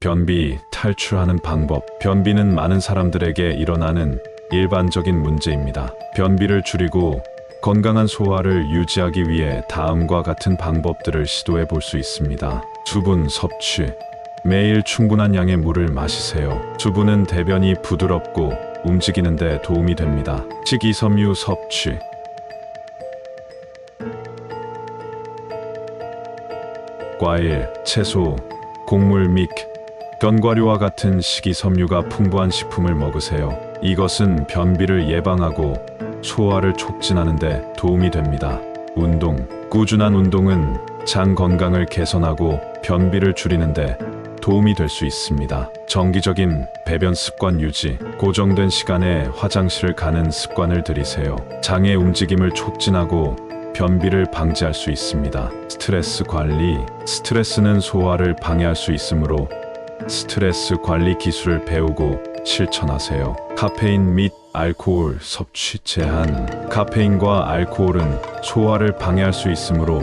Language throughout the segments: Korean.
변비 탈출하는 방법. 변비는 많은 사람들에게 일어나는 일반적인 문제입니다. 변비를 줄이고 건강한 소화를 유지하기 위해 다음과 같은 방법들을 시도해 볼 수 있습니다. 수분 섭취. 매일 충분한 양의 물을 마시세요. 수분은 대변이 부드럽고 움직이는데 도움이 됩니다. 식이섬유 섭취. 과일, 채소, 곡물 및 견과류와 같은 식이섬유가 풍부한 식품을 먹으세요. 이것은 변비를 예방하고 소화를 촉진하는 데 도움이 됩니다. 운동. 꾸준한 운동은 장 건강을 개선하고 변비를 줄이는 데 도움이 될 수 있습니다. 정기적인 배변 습관 유지, 고정된 시간에 화장실을 가는 습관을 들이세요. 장의 움직임을 촉진하고 변비를 방지할 수 있습니다. 스트레스 관리, 스트레스는 소화를 방해할 수 있으므로 스트레스 관리 기술을 배우고 실천하세요. 카페인 및 알코올 섭취 제한. 카페인과 알코올은 소화를 방해할 수 있으므로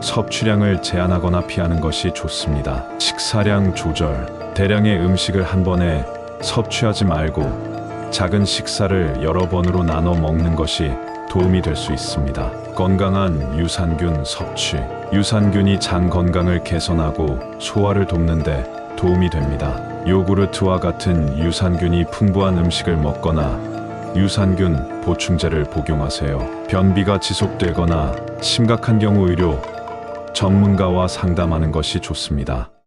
섭취량을 제한하거나 피하는 것이 좋습니다. 식사량 조절. 대량의 음식을 한 번에 섭취하지 말고 작은 식사를 여러 번으로 나눠 먹는 것이 도움이 될 수 있습니다. 건강한 유산균 섭취. 유산균이 장 건강을 개선하고 소화를 돕는데 도움이 됩니다. 요구르트와 같은 유산균이 풍부한 음식을 먹거나 유산균 보충제를 복용하세요. 변비가 지속되거나 심각한 경우 의료 전문가와 상담하는 것이 좋습니다.